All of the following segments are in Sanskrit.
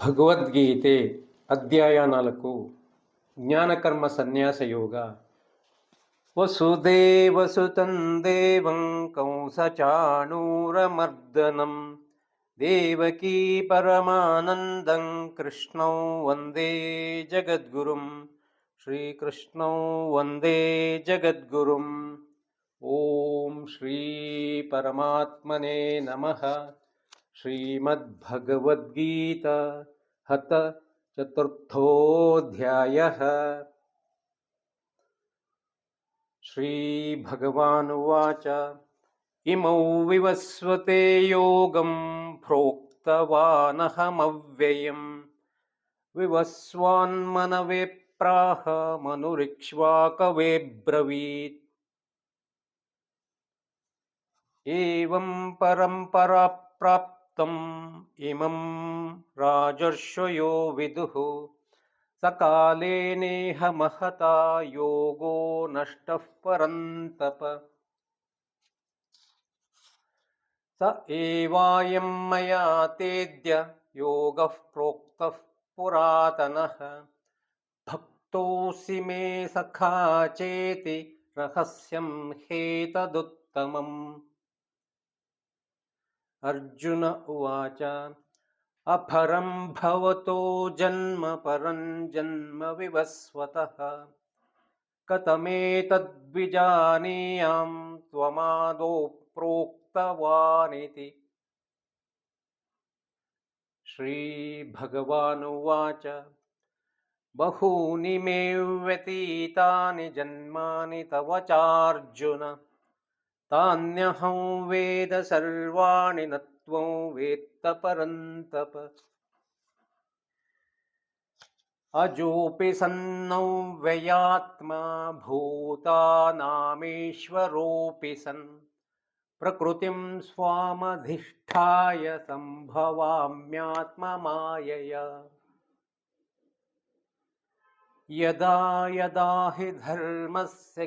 ಭಗವದ್ಗೀತೆ, ಅಧ್ಯಾಯ ನಾಲ್ಕು, ಜ್ಞಾನಕರ್ಮ ಸನ್ಯಾಸ ಯೋಗ. ವಸುದೇವಸುತಂ ದೇವಂ ಕಂಸಚಾಣೂರಮರ್ದನಂ. ದೇವಕೀ ಪರಮಾನಂದಂ ಕೃಷ್ಣೌ ವಂದೇ ಜಗದ್ಗುರುಂ. ಶ್ರೀಕೃಷ್ಣೌ ವಂದೇ ಜಗದ್ಗುರುಂ. ಓಂ ಶ್ರೀ ಪರಮಾತ್ಮನೇ ನಮಃ. श्रीमद्भगवद्गीता हत चतुर्थोऽध्यायः। श्रीभगवानुवाच इमौ विवस्वते योगं प्रोक्तवानहमव्ययम्। विवस्वान्मनवे प्राह मनुरिक्ष्वाकवे ब्रवीत्। एवं परम्परा इमं राजर्षयो विदुः। सकाले नेह महता योगो नष्टः परन्तप। स एवायं मया तेद्य योगः प्रोक्तः पुरातनः। भक्तोऽसि मे सखा चेति रहस्यं ह्येतदुत्तमम् अर्जुन उवाच अपरं भवतो जन्म परं जन्म विवस्वतः। कथमेतद्विजानीयां त्वमादौ प्रोक्तवानिति। श्रीभगवानुवाच बहूनि मे व्यतीतानि जन्मानि तव चार्जुन। तान्यहं वेद सर्वाणि न त्वं वेत्त परन्तप। अजोऽपि सन्नौ व्ययात्मा भूतानामीश्वरोऽपि सन्। प्रकृतिं स्वामधिष्ठाय सम्भवाम्यात्ममायया यदा यदा हि धर्मस्य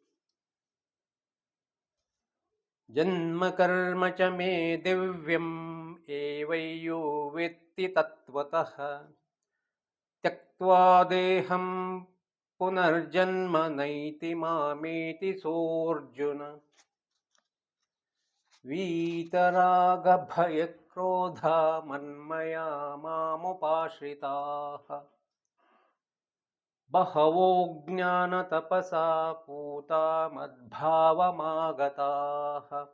जन्मकर्म च मे दिव्यम् एवय्यो वेत्ति तत्त्वतः। त्यक्त्वा देहं पुनर्जन्म नैति मामेति सोऽर्जुन। वीतरागभयक्रोधा मन्मया मामुपाश्रिताः बहवो ज्ञानतपसा पूता मद्भावमागताः।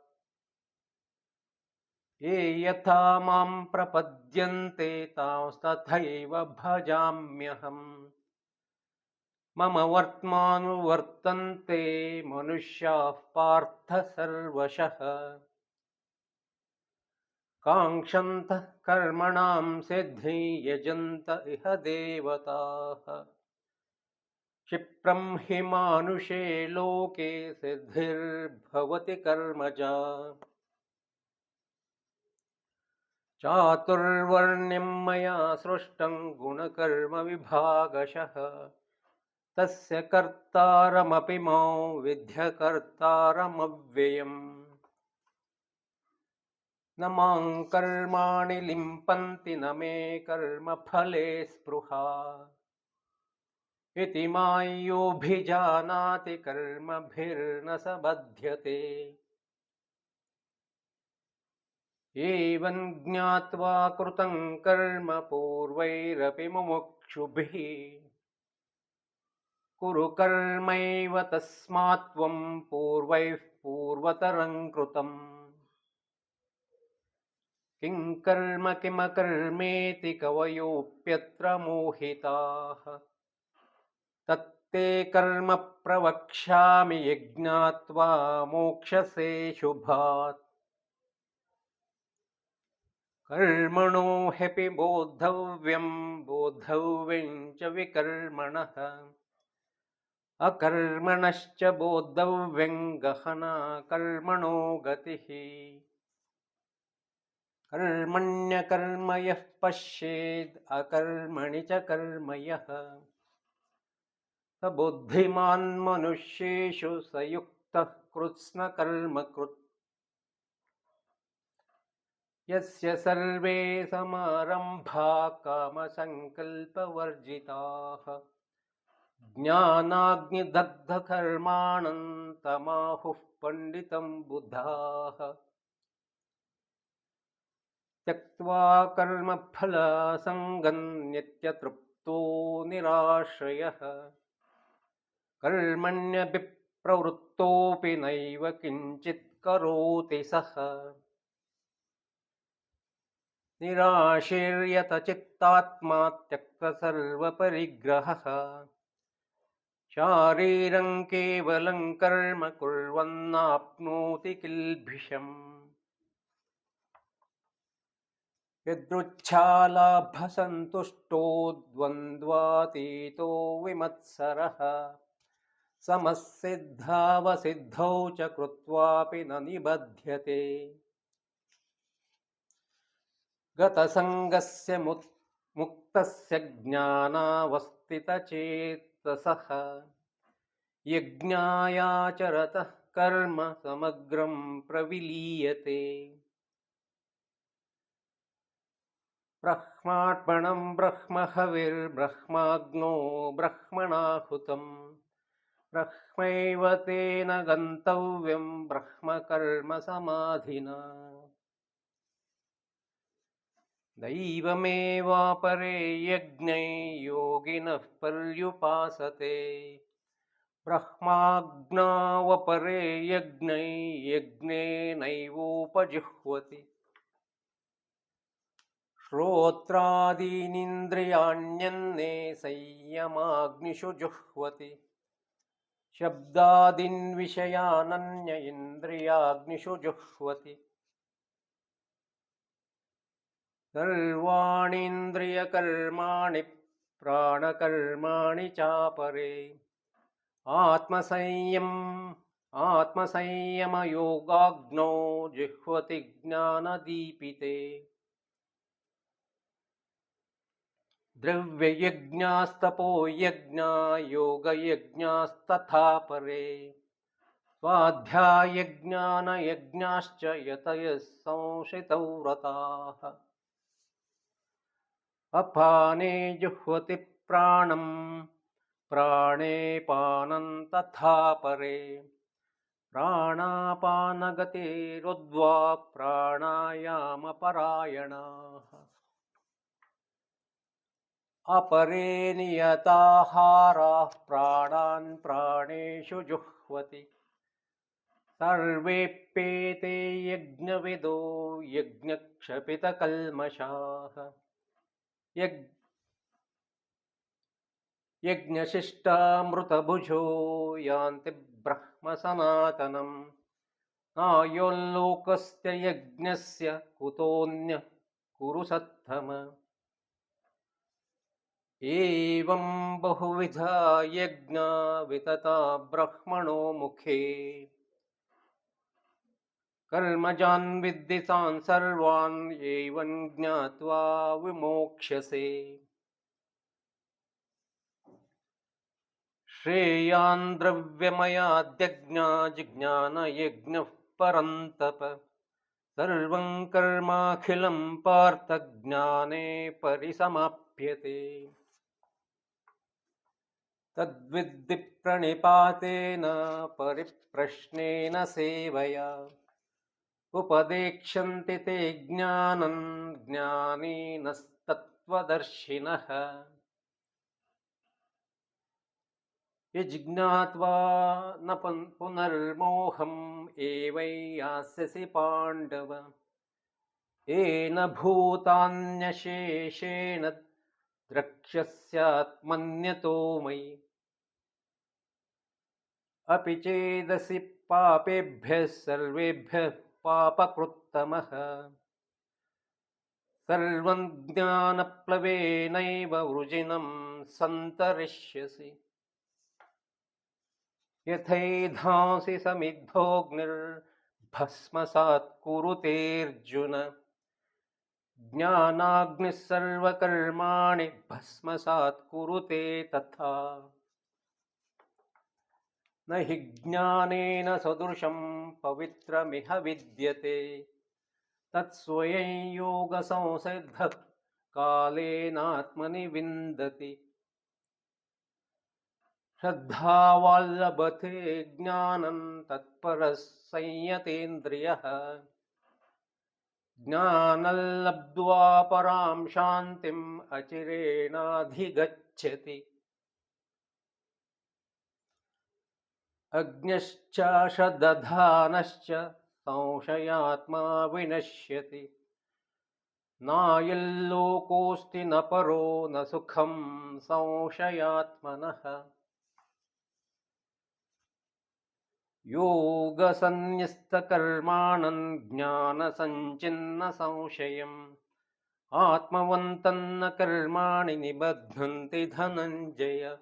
ये यथा मां प्रपद्यन्ते तांस्तथैव भजाम्यहम्। मम वर्त्मानुवर्तन्ते मनुष्याः पार्थ सर्वशः। काङ्क्षन्तः कर्मणां सिद्धिं यजन्त इह देवताः क्षिप्रं हि मानुषे लोके सिद्धिर्भवति कर्मजा। चातुर्वर्ण्यं मया सृष्टं गुणकर्मविभागशः। तस्य कर्तारमपि माँ विद्यकर्तारमव्ययम् न माँ कर्माणि लिम्पन्ति न मे कर्मफले स्पृहा। इति माय्योऽभिजानाति कर्मभिर्न स बध्यते एवं ज्ञात्वा कृतं कर्म पूर्वैरपि मुमुक्षुभिः। कुरु कर्मैव तस्मात् त्वं पूर्वैः पूर्वतरं कृतम्। किं कर्म किमकर्मेति कवयोऽप्यत्र मोहिताः तत्ते कर्म प्रवक्ष्यामि यज्ञात्वा मोक्षसे शुभात्। कर्मणो ह्यपि बोद्धव्यं बोद्धव्यं च विकर्मणः। अकर्मणश्च बोद्धव्यं गहना कर्मणो गतिः। कर्मण्यकर्म यः पश्येद् अकर्मणि च कर्म यः स बुद्धिमान् मनुष्येषु स युक्तः कृत्स्नकर्मकृत् यस्य सर्वे समारम्भा कामसङ्कल्पवर्जिताः। ज्ञानाग्निदग्धकर्माणं तमाहुः पण्डितं बुधाः। त्यक्त्वा कर्मफलसङ्गं नित्यतृप्तो निराश्रयः कर्मण्यभिप्रवृत्तोऽपि नैव किञ्चित् करोति सः। निराशीर्यतचित्तात्मा त्यक्तसर्वपरिग्रहः शारीरं केवलं कर्म कुर्वन्नाप्नोति किल्बिषम् यदृच्छालाभसन्तुष्टो द्वन्द्वातीतो विमत्सरः समसिद्धावसिद्धौ च कृत्वापि न निबध्यते। गतसङ्गस्य मुत् मुक्तस्य ज्ञानावस्थितचेतसः। यज्ञायाचरतः कर्म समग्रं प्रविलीयते। ब्रह्मार्पणं ब्रह्महविर्ब्रह्माग्नो ब्रह्मणाहुतम् ब्रह्मैव तेन गन्तव्यं ब्रह्मकर्मसमाधिना। दैवमेवापरे यज्ञै योगिनः पर्युपासते। ब्रह्माज्ञावपरे यज्ञै यज्ञेनैवोपजुह्वति श्रोत्रादीनीन्द्रियाण्यन्ये संयमाग्निषु जुह्वति। शब्दादीन् विषयानन्य इन्द्रियाग्निषु जुह्वति। सर्वाणीन्द्रियकर्माणि प्राणकर्माणि चापरे। आत्मसंयम् आत्मसंयमयोगाग्नौ जिह्वति ज्ञानदीपिते द्रव्ययज्ञास्तपो परे स्वाध्यायज्ञानयज्ञाश्च यतयः संशितौ व्रताः। अपाने जुह्वति प्राणं, प्राणे पानं तथा परे प्राणापानगतिरुद्वा प्राणायामपरायणाः। अपरे नियताहाराः प्राणान् प्राणेषु जुह्वति। सर्वेऽप्येते यज्ञविदो यज्ञक्षपितकल्मषाः। यज् यज्ञशिष्टामृतभुजो यान्ति ब्रह्मसनातनम्। नायोल्लोकस्य यज्ञस्य कुतोऽन्यः कुरु सत्तम एवं बहुविधा यज्ञा वितता ब्रह्मणो मुखे। कर्मजान् विद्धि तान् सर्वान् एवं ज्ञात्वा विमोक्ष्यसे। श्रेयान् द्रव्यमयाद्यज्ञा जिज्ञानयज्ञः परन्तप। सर्वं कर्माखिलं पार्थज्ञाने परिसमाप्यते। तद्विद्धि प्रणिपातेन परिप्रश्नेन सेवया। उपदेक्षन्ति ते ज्ञानं ज्ञानीनस्तत्त्वदर्शिनः। यज्ञात्वा न पुन् पुनर्मोहम् एवैयास्यसि पाण्डव। येन भूतान्यशेषेण द्रक्ष्यस्यात्मन्यतो मयि अपि चेदसि पापेभ्यः सर्वेभ्यः पापकृत्तमः। सर्वं ज्ञानप्लवेनैव वृजिनं सन्तरिष्यसि। यथैधांसि समिद्धोऽग्निर्भस्मसात् कुरुतेऽर्जुन ज्ञानाग्निः सर्वकर्माणि भस्मसात् कुरुते तथा। न हि ज्ञानेन सदृशं पवित्रमिह विद्यते। तत्स्वयं योगसंसिद्धः कालेनात्मनि विन्दति श्रद्धावाल्लभते ज्ञानं तत्परः संयतेन्द्रियः ज्ञानल्लब्ध्वा परां शान्तिम् अचिरेणाधिगच्छति अज्ञश्चाशदधानश्च संशयात्मा विनश्यति। नायल्लोकोऽस्ति न परो न सुखं संशयात्मनः। योगसन्न्यस्तकर्माणं ज्ञानसञ्चिन्न संशयम् आत्मवन्तन्न कर्माणि निबध्नन्ति धनञ्जय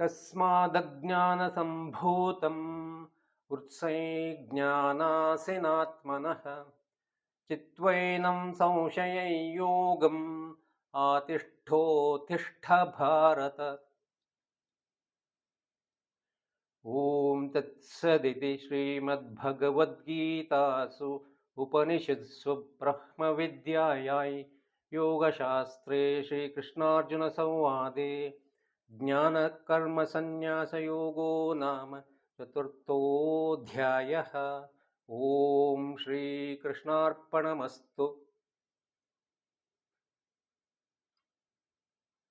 तस्मादज्ञानसम्भूतम् उत्सज्ञानासिनात्मनः चित्त्वैनं संशयं आतिष्ठोत्तिष्ठ भारत ॐ तत्सदिति श्रीमद्भगवद्गीतासु उपनिषत्सु ब्रह्मविद्यायै योगशास्त्रे श्रीकृष्णार्जुनसंवादे ज्ञानकर्मसन्न्यासयोगो नाम चतुर्थोऽध्यायः। ॐ श्रीकृष्णार्पणमस्तु।